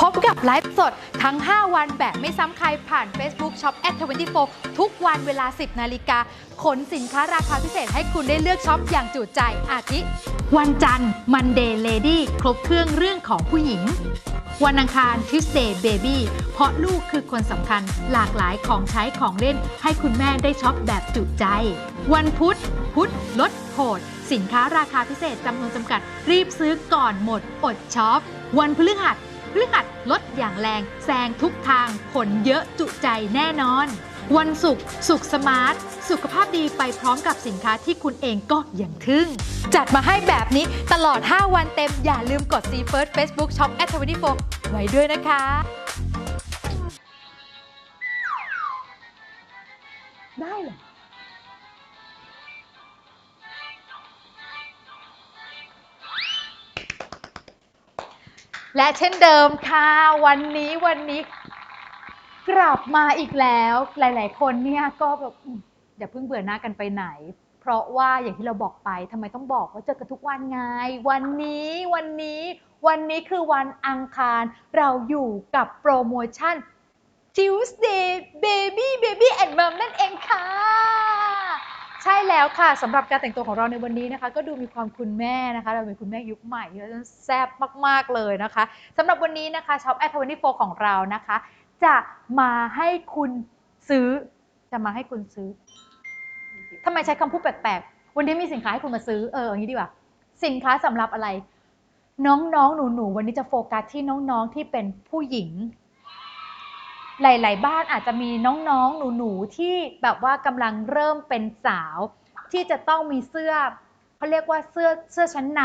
พบกับไลฟ์สดทั้ง 5 วันแบบไม่ซ้ำใครผ่าน Facebook Shop at 24 ทุกวันเวลา 10 นาฬิกา ขนสินค้าราคาพิเศษให้คุณได้เลือกช็อปอย่างจุใจอาทิ วันจันทร์ Monday Lady ครบเครื่องเรื่องของผู้หญิง วันอังคาร Tuesday Baby เพราะลูกคือคนสำคัญหลากหลายของใช้ของเล่น ให้คุณแม่ได้ช็อปแบบจุใจ วันพุธ พุธลดโหดสินค้าราคาพิเศษจำนวนจำกัด รีบซื้อก่อนหมดอดช็อป วันพฤหัส พฤหัสลดอย่างแรงแซงทุกทางผลเยอะจุใจแน่นอน วันศุกร์สุขสมาร์ท สุขภาพดีไปพร้อมกับสินค้าที่คุณเองก็อย่างทึ่ง จัดมาให้แบบนี้ตลอด 5 วันเต็มอย่าลืมกด s e First Facebook Shop at 24ไว้ด้วยนะคะ และเช่นเดิมค่ะ วันนี้วันนี้ กลับมาอีกแล้ว หลาย ๆ คนเนี่ยก็แบบอย่าเพิ่งเบื่อหน้ากันไปไหน เพราะว่าอย่างที่เราบอกไปทำไมต้องบอกว่าเจอกันทุกวันไง วันนี้วันนี้ วันนี้คือวันอังคาร เราอยู่กับโปรโมชั่น Tuesday Baby Baby and Mom นั่นเองค่ะ ใช่แล้วค่ะสำหรับการแต่งตัวของเราในวันนี้นะคะ ก็ดูมีความคุณแม่นะคะ เราเป็นคุณแม่ยุคใหม่แล้วแซ่บมากๆเลยนะคะสำหรับวันนี้นะคะช็อปแอ t 24ของเรานะคะ จะมาให้คุณซื้อ จะมาให้คุณซื้อทำไมใช้คำพูดแปลกๆ วันนี้มีสินค้าให้คุณมาซื้อเอออย่างนี้ดีกว่า สินค้าสำหรับอะไร น้องๆ หนูๆ วันนี้จะโฟกัสที่น้องๆ ที่เป็นผู้หญิง หลาย ๆ บ้านอาจจะมีน้องๆ หนูๆ ที่แบบว่ากำลังเริ่มเป็นสาว ที่จะต้องมีเสื้อเขาเรียกว่าเสื้อเสื้อชั้นใน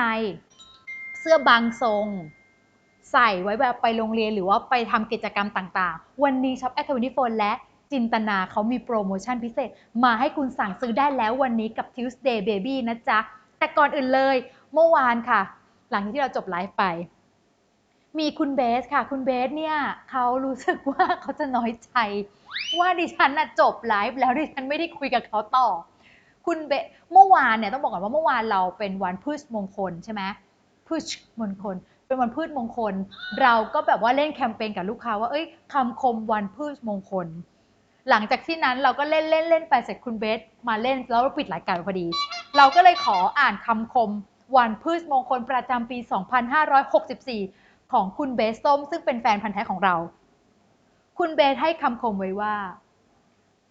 เสื้อบางทรง ใส่ไว้แบบไปโรงเรียนหรือว่าไปทำกิจกรรมต่างๆ วันนี้ช็อปแอ t 24และจินตนาเขามีโปรโมชั่นพิเศษ มาให้คุณสั่งซื้อได้แล้ววันนี้กับ Tuesday Baby นะจ๊ะ แต่ก่อนอื่นเลย เมื่อวานค่ะ หลังที่เราจบไลฟ์ไป มีคุณเบสค่ะ คุณเบสเนี่ยเขารู้สึกว่าเขาจะน้อยใจ ว่าดิฉันน่ะจบไลฟ์แล้วดิฉันไม่ได้คุยกับเขาต่อ คุณเบสเมื่อวานเนี่ยต้องบอกก่อนว่าเมื่อวานเราเป็นวันพืชมงคลใช่ไหมพืชมงคล เป็นวันพืชมงคล เราก็แบบว่าเล่นแคมเปญกับลูกค้าว่าเอ้ยคำคมวันพืชมงคล หลังจากที่นั้นเราก็เล่นเล่นเล่นไปเสร็จคุณเบสมาเล่นแล้วเราปิดรายการพอดี เราก็เลยขออ่านคำคมวันพืชมงคลประจำปี 2564 ของคุณเบสส้มซึ่งเป็นแฟนพันธ์แท้ของเรา คุณเบสให้คำคมไว้ว่า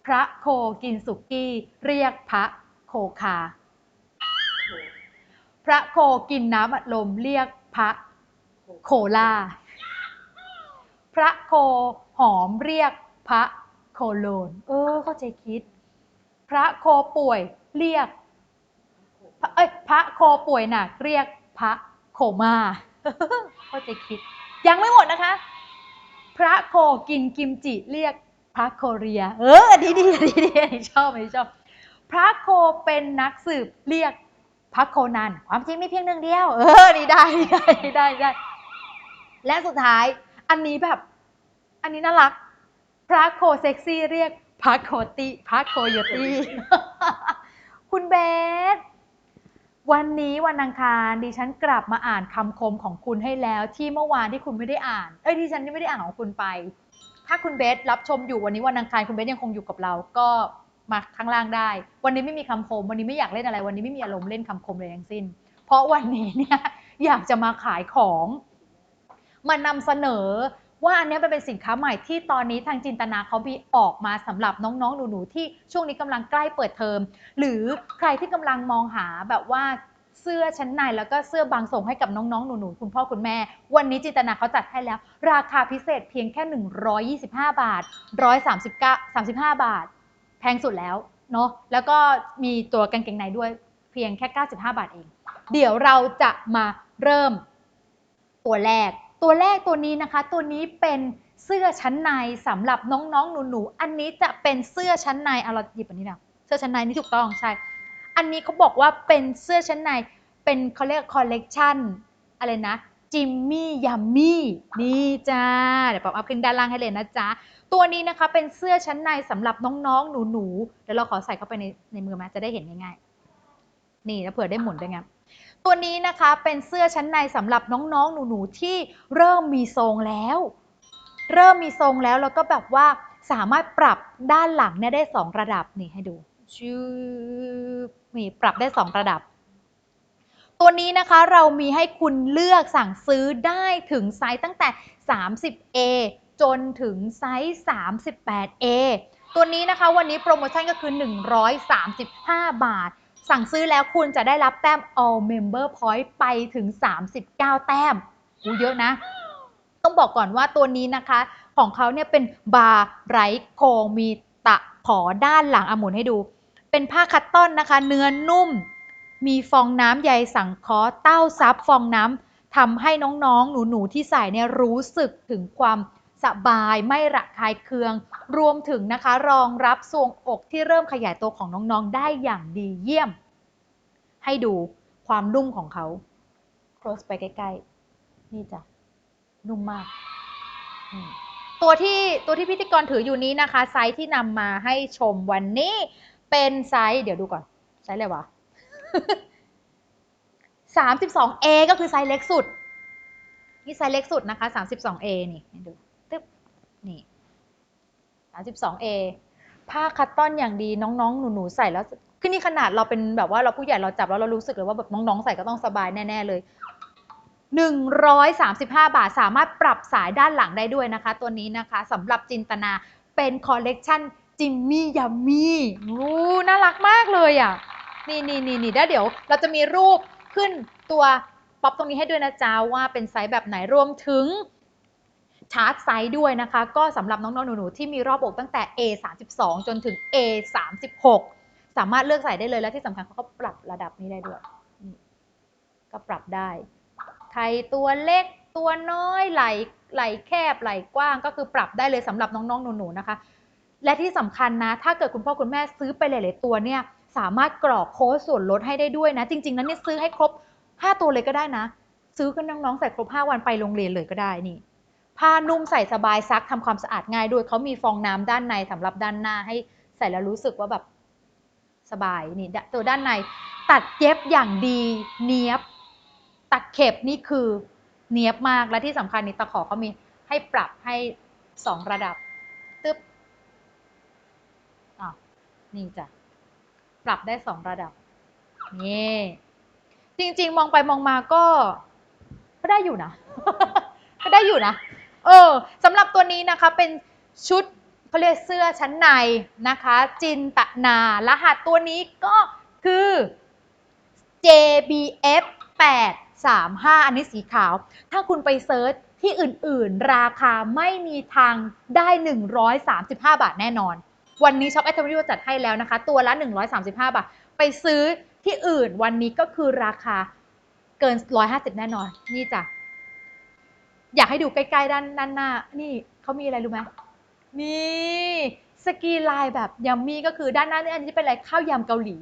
พระโคกินสุกี้ เรียกพระโคคา พระโคกินน้ำอัดลมเรียกพระโคลา พระโคหอมเรียกพระโคโลน เออ เข้าใจคิด พระโคป่วยเรียก เอ้ย พระโคป่วยหนักเรียกพระโคมาเข้า ใจคิด ยังไม่หมดนะคะ พระโคกินกิมจิเรียกพระโคเรีย เออดีดีดีดีอันนี้ชอบอันนี้ชอบ พระโคเป็นนักสืบเรียกพระโคนัน ความจริงมีเพียงหนึ่งเดียว เออดีได้ได้ได้ได้ และสุดท้ายอันนี้แบบ อันนี้น่ารัก พระโคเซ็กซี่เรียกพระโคติพระโคโยตีคุณเบส วันนี้วันอังคารดิฉันกลับมาอ่านคำคมของคุณให้แล้ว ที่เมื่อวานที่คุณไม่ได้อ่าน เอ้ยดิฉันที่ไม่ได้อ่านของคุณไป ถ้าคุณเบสรับชมอยู่วันนี้วันอังคารคุณเบสยังคงอยู่กับเรา ก็มาข้างล่างได้ วันนี้ไม่มีคำคม วันนี้ไม่อยากเล่นอะไร วันนี้ไม่มีอารมณ์เล่นคำคมเลยทั้งสิ้น เพราะวันนี้เนี่ยอยากจะมาขายของ มานำเสนอ ว่าอันนี้เป็นสินค้าใหม่ที่ตอนนี้ทางจินตนาเขามีออกมาสำหรับน้องๆ หนูๆ ที่ช่วงนี้กำลังใกล้เปิดเทอม หรือใครที่กำลังมองหาแบบว่าเสื้อชั้นในแล้วก็เสื้อบางส่งให้กับน้องๆ หนูๆ คุณพ่อคุณแม่ วันนี้จินตนาเขาจัดให้แล้ว ราคาพิเศษเพียงแค่ 125 บาท 139 35 บาท แพงสุดแล้วเนาะ แล้วก็มีตัวกางเกงในด้วยเพียงแค่ 95 บาทเอง เดี๋ยวเราจะมาเริ่มตัวแรก ตัวแรกตัวนี้นะคะ ตัวนี้เป็นเสื้อชั้นในสำหรับน้องๆหนูๆอันนี้จะเป็นเสื้อชั้นในเอาเราหยิบอันนี้นะเสื้อชั้นในนี่ถูกต้องใช่ อันนี้เขาบอกว่าเป็นเสื้อชั้นในเป็นเขาเรียกคอลเลกชันอะไรนะจิมมี่ยัมมี่นี่จ้าเดี๋ยวป๊อปอัพขึ้นด้านล่างให้เลยนะจ๊ะตัวนี้นะคะเป็นเสื้อชั้นในสำหรับน้องๆหนูๆเดี๋ยวเราขอใส่เข้าไปในในมือมาจะได้เห็นง่ายๆนี่แล้วเผื่อได้หมุนด้วยไง ตัวนี้นะคะเป็นเสื้อชั้นในสำหรับน้องๆ หนูๆ ที่เริ่มมีทรงแล้ว เริ่มมีทรงแล้วแล้วก็แบบว่าสามารถปรับด้านหลังเนี่ยได้2ระดับนี่ให้ดูชื่อนี่ปรับได้2ระดับ ตัวนี้นะคะเรามีให้คุณเลือกสั่งซื้อได้ถึงไซส์ตั้งแต่ 30A จนถึงไซส์ 38A ตัวนี้นะคะวันนี้โปรโมชั่นก็คือ 135 บาท สั่งซื้อแล้วคุณจะได้รับแต้ม all member point ไปถึง 39 แต้มอูเยอะนะ ต้องบอกก่อนว่าตัวนี้นะคะ ของเขาเนี่ยเป็นบาร์ไรโคงมีตะขอด้านหลังอหมุนให้ดู เป็นผ้าคัตตอนนะคะ เนื้อนุ่ม มีฟองน้ำใยสังเคราะห์เต้าซับฟองน้ำทำให้น้องๆ หนูๆ ที่ใส่เนี่ยรู้สึกถึงความ สบายไม่ระคายเคือง รวมถึงนะคะรองรับทรวงอกที่เริ่มขยายตัวของน้องๆได้อย่างดีเยี่ยม ให้ดูความนุ่มของเขา close ไปใกล้ๆ นี่จ้ะ นุ่มมาก ตัวที่ตัวที่พิธีกรถืออยู่นี้นะคะ ไซส์ที่นำมาให้ชมวันนี้เป็นไซส์เดี๋ยวดูก่อน ไซส์อะไรวะ 32A ก็คือไซส์เล็กสุด นี่ไซส์เล็กสุดนะคะ 32A นี่ให้ดู ตึ๊บนี่ 32A ผ้าคัตตอนอย่างดีน้องๆ หนูๆใส่แล้วคือนี่ขนาดเราเป็นแบบว่าเราผู้ใหญ่เราจับแล้วเรารู้สึกเลยว่าแบบน้องๆ ใส่ก็ต้องสบายแน่ๆเลย 135 บาทสามารถปรับสายด้านหลังได้ด้วยนะคะ ตัวนี้นะคะสำหรับจินตนาเป็นคอลเลกชันจิมมี่ยัมมี่โอ้น่ารักมากเลยอะ นี่นี่นี่นี่เดี๋ยว เราจะมีรูปขึ้นตัวป๊อปตรงนี้ให้ด้วยนะจ๊ะว่าเป็นไซส์แบบไหนรวมถึง ชาร์ตไซส์ด้วยนะคะ ก็สำหรับน้องๆหนูๆที่มีรอบอกตั้งแต่ A 3 2 จนถึง A 3 6 สามารถเลือกใส่ได้เลยและที่สำคัญเขาก็ปรับระดับนี้ได้ด้วยนี่ก็ปรับได้ ใครตัวเล็กตัวน้อยไหลไหลแคบไหลกว้างก็คือปรับได้เลยสำหรับน้องๆหนูๆนะคะ และที่สำคัญนะ ถ้าเกิดคุณพ่อคุณแม่ซื้อไปหลายๆตัวเนี่ยสามารถกรอกโค้ดส่วนลดให้ได้ด้วยนะ จริงๆนั้นเนี่ยซื้อให้ครบ 5 ตัวเลยก็ได้นะ ซื้อกันน้องๆใส่ครบ 5 วันไปโรงเรียนเลยก็ได้นี่ ผ้านุ่มใส่สบายซักทำความสะอาดง่ายด้วยเขามีฟองน้ำด้านในสำหรับด้านหน้าให้ใส่แล้วรู้สึกว่าแบบสบายนี่ตัวด้านใน ตัดเย็บอย่างดีเนี้ยบ ตัดเข็บนี่คือเนี้ยบมากและที่สำคัญนี่ตะขอเขามีให้ปรับให้สองระดับตึ๊บอะนี่จ้ะปรับได้สองระดับนี่จริง ๆ มองไปมองมาก็ก็ได้อยู่นะ ก็ได้อยู่นะ เออสำหรับตัวนี้นะคะเป็นชุดเขาเรียกเสื้อชั้นในนะคะ จินตนารหัสตัวนี้ก็คือ JBF 835 อันนี้สีขาว ถ้าคุณไปเซิร์ชที่อื่นๆ ราคาไม่มีทางได้ 135 บาทแน่นอน วันนี้ช็อปแอทเทอร์จัดให้แล้วนะคะ ตัวละ 135 บาท ไปซื้อที่อื่นวันนี้ก็คือราคาเกิน 150 แน่นอน นี่จ้ะ อยากให้ดูใกล้ๆด้านด้านหน้า นี่เขามีอะไรรู้ไหมนี่สกีไลน์แบบยัมมี่ก็คือด้านหน้านี่อันนี้เป็นอะไรข้าวยำเกาหลี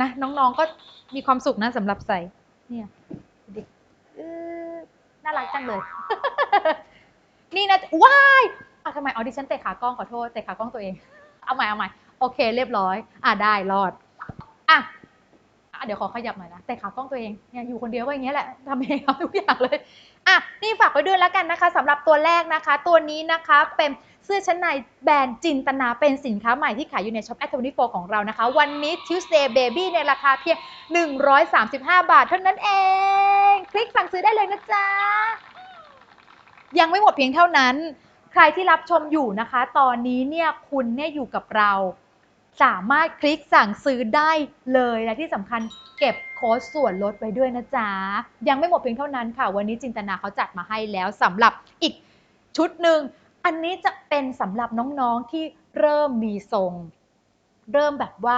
นะน้องๆก็มีความสุขนะสำหรับใส่เนี่ยดูดิเออน่ารักจังเลย นี่นะว้ายอะทำไมออดิฉันเตะขากล้องขอโทษเตะขากล้องตัวเอง เอาใหม่เอาใหม่โอเค เรียบร้อย อะได้รอดอะอะเดี๋ยวขอขยับหน่อยนะเตะขากล้องตัวเองเนี่ยอยู่คนเดียวก็อย่างเงี้ยแหละทำเองทุกอย่างเลย อะนี่ฝากไว้ด้วยแล้วกันนะคะสำหรับตัวแรกนะคะ ตัวนี้นะคะเป็นเสื้อชั้นในแบรนด์จินตนาเป็นสินค้าใหม่ที่ขายอยู่ในช็อปแอทเทอร์โฟของเรานะคะ วันนี้ Tuesday Baby ในราคาเพียง 135 บาทเท่านั้นเอง คลิกสั่งซื้อได้เลยนะจ๊ะ ยังไม่หมดเพียงเท่านั้น ใครที่รับชมอยู่นะคะ ตอนนี้เนี่ยคุณเนี่ยอยู่กับเรา สามารถคลิกสั่งซื้อได้เลยและที่สำคัญเก็บ โค้ดส่วนลดไว้ด้วยนะจ๊ะ ยังไม่หมดเพียงเท่านั้นค่ะ วันนี้จินตนาเขาจัดมาให้แล้วสำหรับอีกชุดหนึ่ง อันนี้จะเป็นสำหรับน้องๆที่เริ่มมีทรง เริ่มแบบว่า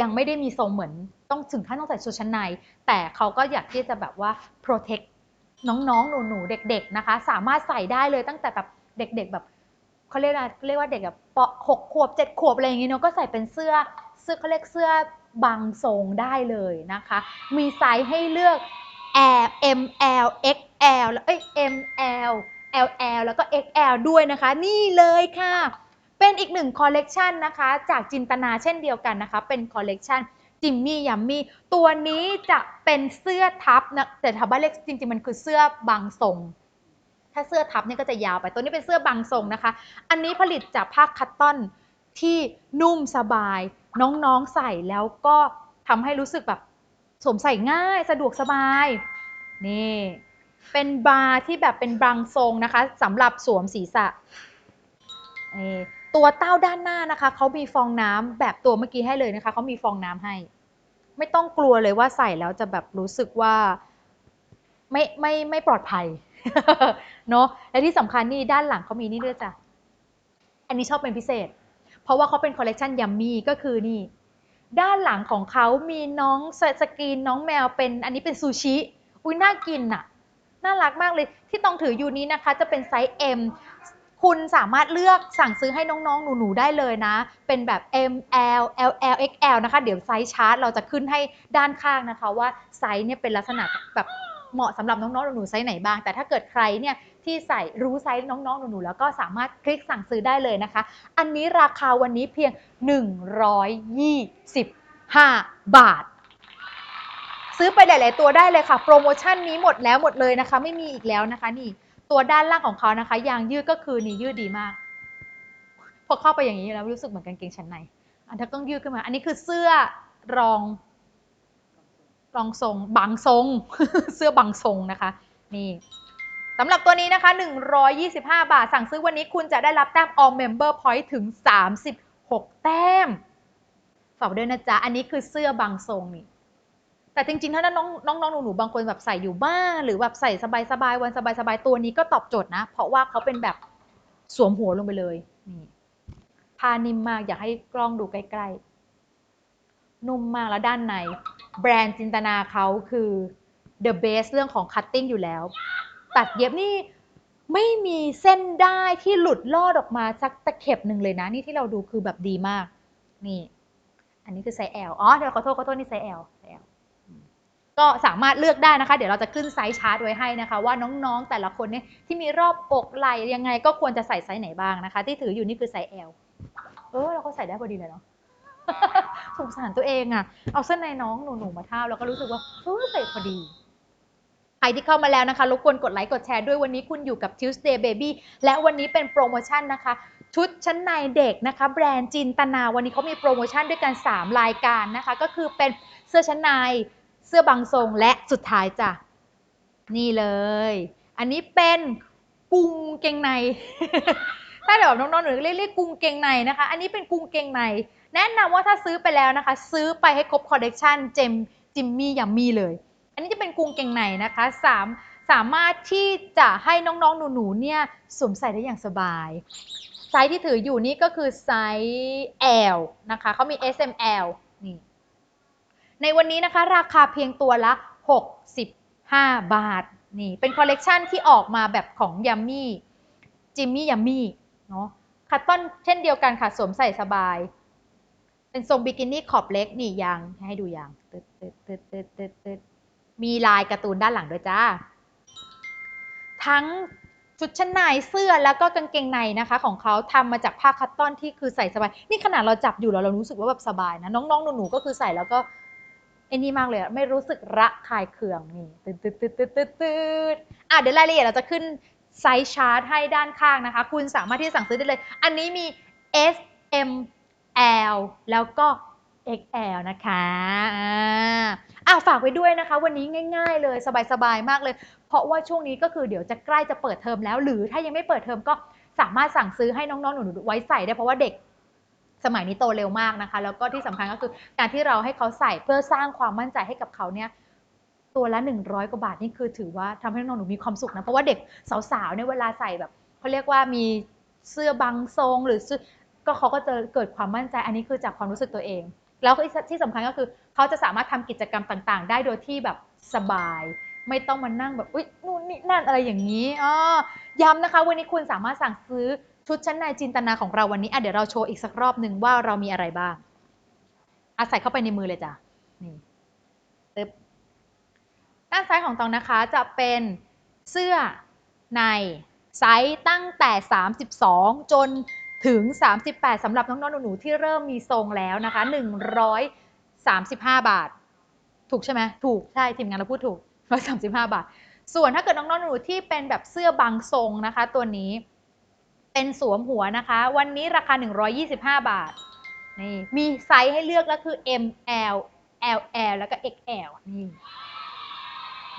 ยังไม่ได้มีทรงเหมือน ต้องถึงขั้นต้องใส่ชุดชั้นใน แต่เขาก็อยากที่จะแบบว่า protect น้องๆ หนูๆ เด็ก ๆ นะคะ สามารถใส่ได้เลยตั้งแต่แบบเด็ก ๆ แบบเขาเรียกอะไรเรียกว่าเด็กแบบปหกขวบเจ็ดขวบอะไรอย่างงี้เนาะก็ใส่เป็นเสื้อเสื้อเขาเรียกเสื้อ บางทรงได้เลยนะคะ มีไซส์ให้เลือก L M L X L แล้วเอ้ย M L L L แล้วก็ X L ด้วยนะคะ นี่เลยค่ะ เป็นอีกหนึ่งคอลเลกชันนะคะ จากจินตนาเช่นเดียวกันนะคะ เป็นคอลเลกชันจิมมี่ยัมมี่ตัวนี้จะเป็นเสื้อทับนะแต่ทับบ้านเล็กจริงๆมันคือเสื้อบางทรง ถ้าเสื้อทับเนี่ยก็จะยาวไป ตัวนี้เป็นเสื้อบางทรงนะคะ อันนี้ผลิตจากผ้าคัตตอนที่นุ่มสบาย น้องๆใส่แล้วก็ทำให้รู้สึกแบบสวมใส่ง่ายสะดวกสบาย นี่ เป็นบาร์ที่แบบเป็นบางทรงนะคะสำหรับสวมศีรษะนี่ตัวเต้าด้านหน้านะคะเขามีฟองน้ำแบบตัวเมื่อกี้ให้เลยนะคะเขามีฟองน้ำให้ ไม่ต้องกลัวเลยว่าใส่แล้วจะแบบรู้สึกว่าไม่ไม่ไม่ปลอดภัยเนาะและที่สำคัญนี่ด้านหลังเขามีนี่ด้วยจ้ะอันนี้ชอบเป็นพิเศษ ราะว่าเขาเป็นคอลเลกชันยัมมี่ก็คือนี่ด้านหลังของเขามีน้องสสกรีนน้องแมวเป็นอันนี้เป็นซูชิ อุ้ยน่ากินอะน่ารักมากเลยที่ต้องถืออยู่นี้นะคะ จะเป็นไซส์ M คุณสามารถเลือกสั่งซื้อให้น้องๆ หนู ๆ ได้เลยนะ เป็นแบบ M L L L X L นะคะ เดี๋ยวไซส์ชาร์ตเราจะขึ้นให้ด้านข้างนะคะ ว่าไซส์เนี่ยเป็นลักษณะแบบเหมาะสำหรับน้องๆ หนูๆไซส์ไหนบ้าง แต่ถ้าเกิดใครเนี่ย ที่ใส่รู้ไซส์น้องๆหนูๆแล้วก็สามารถคลิกสั่งซื้อได้เลยนะคะ อันนี้ราคาวันนี้เพียง 125 บาท ซื้อไปหลาย ๆ ตัวได้เลยค่ะ โปรโมชั่นนี้หมดแล้วหมดเลยนะคะ ไม่มีอีกแล้วนะคะนี่ตัวด้านล่างของเขานะคะ ยางยืดก็คือนี่ยืดดีมากพอเข้าไปอย่างนี้แล้วรู้สึกเหมือนกางเกงชั้นในอันถ้าต้องยืดขึ้นมา อันนี้คือเสื้อรองรองทรงบางทรง เสื้อบางทรงนะคะ นี่ สำหรับตัวนี้นะคะ 125 บาท สั่งซื้อวันนี้คุณจะได้รับแต้ม all member point ถึง 36 แต้ม ฝากด้วยนะจ๊ะ อันนี้คือเสื้อบางทรงนี่ แต่จริงๆ ถ้าน้องน้องน้องหนูๆบางคนแบบใส่อยู่บ้านหรือแบบใส่สบายๆ วันสบายๆ ตัวนี้ก็ตอบโจทย์นะ เพราะว่าเขาเป็นแบบสวมหัวลงไปเลย นี่ผ้านิ่มมาก อยากให้กล้องดูใกล้ๆ นุ่มมากแล้วด้านใน แบรนด์จินตนาเขาคือ the best เรื่องของ cutting อยู่แล้ว ตัดเย็บนี่ไม่มีเส้นได้ที่หลุดลอดออกมาสักตะเข็บหนึ่งเลยนะ นี่ที่เราดูคือแบบดีมาก นี่ อันนี้คือไซส์ L อ๋อเดี๋ยวขอโทษขอโทษนี่ไซส์ L ไซส์ L ก็สามารถเลือกได้นะคะ เดี๋ยวเราจะขึ้นไซส์ชาร์ตไว้ให้นะคะ ว่าน้องๆแต่ละคนเนี่ยที่มีรอบอกไหลยังไงก็ควรจะใส่ไซส์ไหนบ้างนะคะ ที่ถืออยู่นี่คือไซส์ L เออเราก็ใส่ได้พอดีเลยเนาะสงสารตัวเองอะเอาเส้นในน้องหนูๆมาเท่าแล้วก็รู้สึกว่าเออใส่พอดี ใครที่เข้ามาแล้วนะคะรบกวนกดไลค์กดแชร์ด้วยวันนี้คุณอยู่กับ Tuesday Baby และวันนี้เป็นโปรโมชั่นนะคะ ชุดชั้นในเด็กนะคะ แบรนด์จินตนาวันนี้เขามีโปรโมชั่นด้วยกัน 3 รายการนะคะ ก็คือเป็นเสื้อชั้นใน เสื้อบางทรงและสุดท้ายจ้ะ นี่เลย อันนี้เป็นกุงเกงใน ถ้าเดี๋ยวน้องๆหนูเรียกเรียกกุงเกงในนะคะ อันนี้เป็นกุงเกงใน แนะนำว่าถ้าซื้อไปแล้วนะคะ ซื้อไปให้ครบคอลเลกชันเจมจิมมี่ยัมมี่เลย อันนี้จะเป็นกุงเกงในนะคะสามสามารถที่จะให้น้องๆหนูๆเนี่ยสวมใส่ได้อย่างสบาย ไซส์ที่ถืออยู่นี่ก็คือไซส์ L นะคะเขามี S M L นี่ในวันนี้นะคะราคาเพียงตัวละ 65 บาทนี่เป็นคอลเลกชันที่ออกมาแบบของยัมมี่จิมมี่ยัมมี่เนาะคัตตอนเช่นเดียวกันค่ะ สวมใส่สบาย เป็นทรงบิกินี่ขอบเล็กนี่ยางให้ดูยางตึ๊ดตึ๊ดตึ๊ดตึ๊ดตึ๊ด มีลายการ์ตูนด้านหลังด้วยจ้า ทั้งชุดชั้นในเสื้อแล้วก็กางเกงในนะคะ ของเขาทำมาจากผ้าคัตตอนที่คือใส่สบาย นี่ขนาดเราจับอยู่แล้วเรารู้สึกว่าแบบสบายนะน้องๆหนูๆก็คือใส่แล้วก็ไอ้นี่มากเลยไม่รู้สึกระคายเคืองนี่ตืดตืดตืดตืดตืดตืดอะเดี๋ยวรายละเอียดเราจะขึ้นไซส์ชาร์ตให้ด้านข้างนะคะ คุณสามารถที่จะสั่งซื้อได้เลย อันนี้มี S M L แล้วก็ XL นะคะอ่าฝากไว้ด้วยนะคะ วันนี้ง่าย ๆ เลยสบายๆมากเลย เพราะว่าช่วงนี้ก็คือเดี๋ยวจะใกล้จะเปิดเทอมแล้ว หรือถ้ายังไม่เปิดเทอมก็สามารถสั่งซื้อให้น้องๆหนูๆไว้ใส่ได้เพราะว่าเด็กสมัยนี้โตเร็วมากนะคะ แล้วก็ที่สำคัญก็คือการที่เราให้เขาใส่เพื่อสร้างความมั่นใจให้กับเขาเนี่ยตัวละ 100 กว่าบาทนี่คือถือว่าทำให้น้องๆหนูมีความสุขนะเพราะว่าเด็กสาวๆเนี่ยเวลาใส่แบบเขาเรียกว่ามีเสื้อบางทรงหรือก็เขาก็จะเกิดความมั่นใจอันนี้คือจากความรู้สึกตัวเอง แล้วที่สำคัญก็คือเขาจะสามารถทำกิจกรรมต่างๆ ได้โดยที่แบบสบาย ไม่ต้องมานั่งแบบอุ๊ยนู่นนี่นั่นอะไรอย่างนี้อ๋อย้ำนะคะ วันนี้คุณสามารถสั่งซื้อชุดชั้นในจินตนาของเราวันนี้อะเดี๋ยวเราโชว์อีกสักรอบหนึ่งว่าเรามีอะไรบ้างอาใส่เข้าไปในมือเลยจ้ะนี่ตึ๊บด้านซ้ายของตองนะคะจะเป็นเสื้อในไซส์ตั้งแต่ 32 จน ถึง 38สำหรับน้องๆหนูๆที่เริ่มมีทรงแล้วนะคะ35 บาท ถูกใช่ไหมถูกใช่ทีมงานเราพูดถูก 135 บาท ส่วนถ้าเกิดน้องๆหนูๆที่เป็นแบบเสื้อบางทรงนะคะ ตัวนี้เป็นสวมหัวนะคะ วันนี้ราคา 125 บาทนี่มีไซส์ให้เลือกแล้วคือ M L L L แล้วก็ XL นี่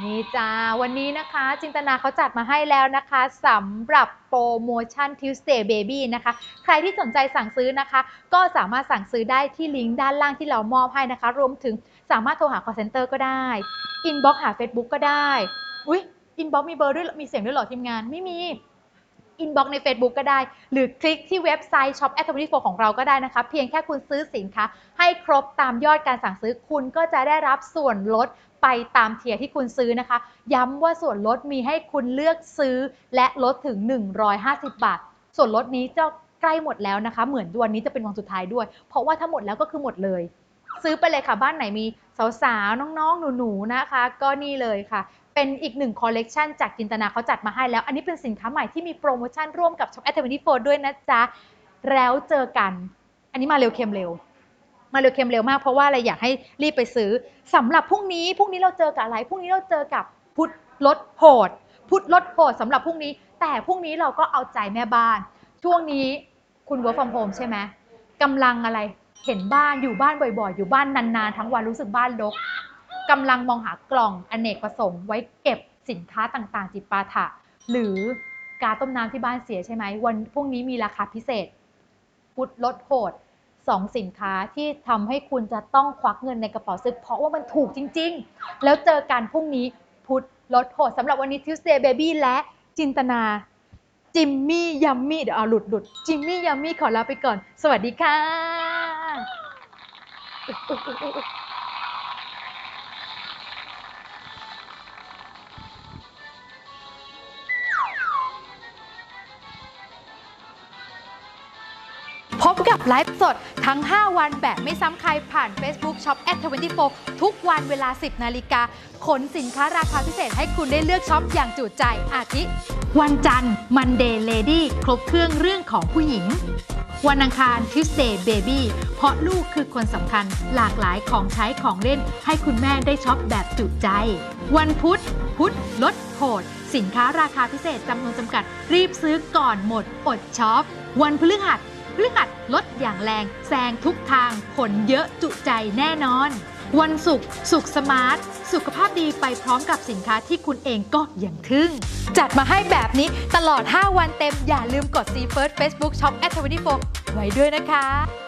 นี่จ้า วันนี้นะคะจินตนาเขาจัดมาให้แล้วนะคะสำหรับโปรโมชั่น Tuesday Baby นะคะ ใครที่สนใจสั่งซื้อนะคะ ก็สามารถสั่งซื้อได้ที่ลิงก์ด้านล่างที่เรามอบให้นะคะ รวมถึงสามารถโทรหา call center ก็ได้ inbox หา Facebook ก็ได้ อุ้ย inbox มีเบอร์ด้วยมีเสียงด้วยเหรอทีมงานไม่มี inbox ใน Facebook ก็ได้ หรือคลิกที่เว็บไซต์ shop at 24ของเราก็ได้นะคะ เพียงแค่คุณซื้อสินค้า ให้ครบตามยอดการสั่งซื้อคุณก็จะได้รับส่วนลดไปตามเทียร์ที่คุณซื้อนะคะ ย้ำว่าส่วนลดมีให้คุณเลือกซื้อ และลดถึง 150 บาท ส่วนลดนี้จะใกล้หมดแล้วนะคะ เหมือนวันนี้จะเป็นวันสุดท้ายด้วย เพราะว่าถ้าหมดแล้วก็คือหมดเลย ซื้อไปเลยค่ะบ้านไหนมีสาวๆน้องๆ หนูๆนะคะ ก็นี่เลยค่ะ เป็นอีกหนึ่งคอลเลกชันจากจินตนาเขาจัดมาให้แล้ว อันนี้เป็นสินค้าใหม่ที่มีโปรโมชั่นร่วมกับ Shop at 24ด้วยนะจ๊ะ แล้วเจอกัน อันนี้มาเร็วเค็มเร็ว มาเร็วเค็มเร็วมากเพราะว่าอะไรอยากให้รีบไปซื้อสำหรับพรุ่งนี้พรุ่งนี้เราเจอกับอะไรพรุ่งนี้เราเจอกับพุทธลดโหดพุทธลดโหดสำหรับพรุ่งนี้ แต่พรุ่งนี้เราก็เอาใจแม่บ้าน ช่วงนี้คุณ work from home ใช่ไหมกำลังอะไรเห็นบ้านอยู่บ้านบ่อย ๆ อยู่บ้านนานๆทั้งวันรู้สึกบ้านรก กำลังมองหากล่องอเนกประสงค์ไว้เก็บสินค้าต่างๆ จิปาถะ หรือกาต้มน้ำที่บ้านเสียใช่ไหมวันพรุ่งนี้มีราคาพิเศษพุทธลดโหดสองสินค้าที่ทำให้คุณจะต้องควักเงินในกระเป๋าซื้อเพราะว่ามันถูกจริง ๆ แล้วเจอกันพรุ่งนี้พุทธลดโหดสำหรับวันนี้ Tuesday Baby และจินตนา จิมมี่ยัมมี่เดี๋ยวเอาหลุดหลุดจิมมี่ยัมมี่ขอลาไปก่อน สวัสดีค่ะ พบกับไลฟ์สดทั้ง 5 วันแบบไม่ซ้ำใครผ่าน Facebook Shop at 24 ทุกวันเวลา 10 นาฬิกา ขนสินค้าราคาพิเศษให้คุณได้เลือกช็อปอย่างจุใจ อาทิ วันจันทร์ Monday Lady ครบเครื่องเรื่องของผู้หญิง วันอังคาร Tuesday Baby เพราะลูกคือคนสำคัญหลากหลายของใช้ของเล่น ให้คุณแม่ได้ช็อปแบบจุใจ วันพุธ พุธลดโหดสินค้าราคาพิเศษจำนวนจำกัด รีบซื้อก่อนหมดอดช็อป วันพฤหัส พฤหัสลดอย่างแรงแซงทุกทางผลเยอะจุใจแน่นอน วันศุกร์สุขสมาร์ท สุขภาพดีไปพร้อมกับสินค้าที่คุณเองก็อย่างทึ่ง จัดมาให้แบบนี้ตลอด 5 วันเต็มอย่าลืมกด s e First Facebook Shop at 24ไว้ด้วยนะคะ